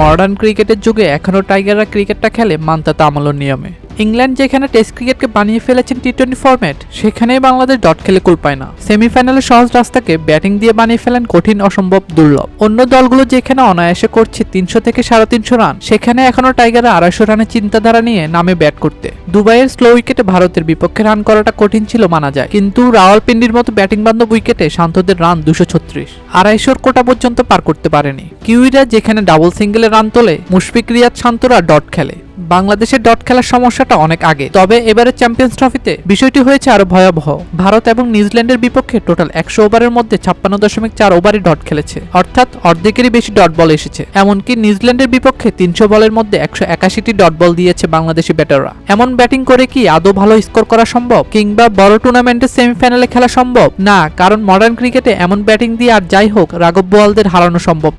Modern ক্রিকেটের যুগে এখনও টাইগাররা ক্রিকেটটা খেলে মান্তা তামালোর নিয়মে। ইংল্যান্ড যেখানে টেস্ট ক্রিকেটকে বানিয়ে ফেলেছেন টি টোয়েন্টি ফরম্যাট, সেখানেই বাংলাদেশ ডট খেলে কুল পায় না। সেমিফাইনালে সহজ রাস্তাকে ব্যাটিং দিয়ে বানিয়ে ফেলেন কঠিন অসম্ভব দুর্লভ। অন্য দলগুলো যেখানে অনায়াসে করছে তিনশো থেকে সাড়ে তিনশো রান, সেখানে এখনও টাইগাররা আড়াইশো রানের চিন্তাধারা নিয়ে নামে ব্যাট করতে। দুবাইয়ের স্লো উইকেটে ভারতের বিপক্ষে রান করাটা কঠিন ছিল মানা যায়, কিন্তু রাওয়ালপিন্ডির মতো ব্যাটিং বান্ধব উইকেটে শান্তদের রান দুশো ছত্রিশ, আড়াইশোর কোটা পর্যন্ত পার করতে পারেনি। কিউইরা যেখানে ডাবল সিঙ্গেলে রান তোলে, মুশফিক রিয়াদ শান্তরা ডট খেলে। বাংলাদেশের ডট খেলার সমস্যাটা অনেক আগে। তবে এবারে চ্যাম্পিয়ন্স ট্রফিতে বিষয়টি হয়েছে আরও ভয়াবহ। ভারত এবং নিউজিল্যান্ডের বিপক্ষে টোটাল একশো ওভারের মধ্যে ছাপ্পান্ন দশমিক চার ওভারই ডট খেলেছে। অর্থাৎ অর্ধেকেরই বেশি ডট বল এসেছে। এমনকি নিউজিল্যান্ডের বিপক্ষে তিনশো বলের মধ্যে একশো একাশিটি ডট বল দিয়েছে বাংলাদেশি ব্যাটাররা। এমন ব্যাটিং করে কি আদৌ ভালো স্কোর করা সম্ভব? কিংবা বড় টুর্নামেন্টের সেমিফাইনালে খেলা সম্ভব? না, কারণ মডার্ন ক্রিকেটে এমন ব্যাটিং দিয়ে আর যাই হোক, রাঘব বোয়ালদের হারানো সম্ভব।